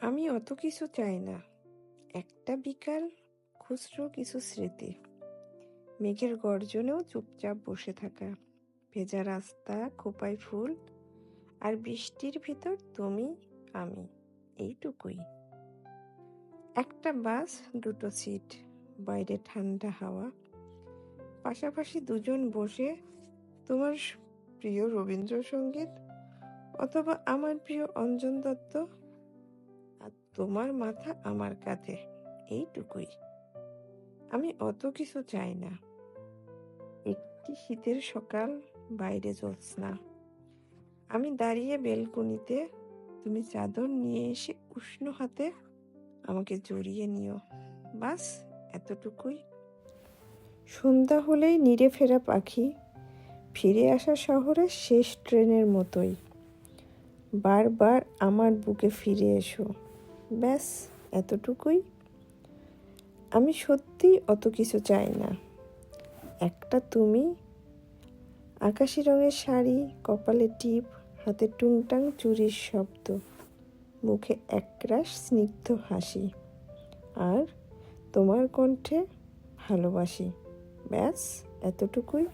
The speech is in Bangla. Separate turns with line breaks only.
আমি অত কিছু চাই না। একটা বিকাল, খুচরো কিছু স্মৃতি। মেঘের গর্জনেও চুপচাপ বসে থাকা। ভেজা রাস্তা, খোপায় ফুল, আর বৃষ্টির ভিতর তুমি, আমি, এইটুকুই। একটা বাস, দুটো সিট, বাইরে ঠান্ডা হাওয়া। পাশাপাশি দুজন বসে, তোমার প্রিয় রবীন্দ্রসঙ্গীত অথবা আমার প্রিয় অঞ্জন দত্ত আর তোমার মাথা আমার কাঁধে। এইটুকুই। আমি অত কিছু চাই না। একটি শীতের সকাল, বাইরে জ্যোৎস্না আমি দাঁড়িয়ে বেলকনিতে, তুমি চাদর নিয়ে এসে উষ্ণ হাতে আমাকে জড়িয়ে নিও। বাস, এতটুকুই। সন্ধ্যা হলেই নিড়ে ফেরা পাখি। ফিরে আসা শহরের শেষ ট্রেনের মতোই। বারবার আমার বুকে ফিরে এসো। ব্যাস, এতটুকুই। আমি সত্যি অত কিছু চাই না। একটা তুমি, আকাশি রঙের শাড়ি, কপালে টিপ, হাতে টুংটাং চুরির শব্দ, মুখে একরাশ স্নিগ্ধ হাসি, আর তোমার কণ্ঠে ভালোবাসি। ব্যাস, এতটুকুই।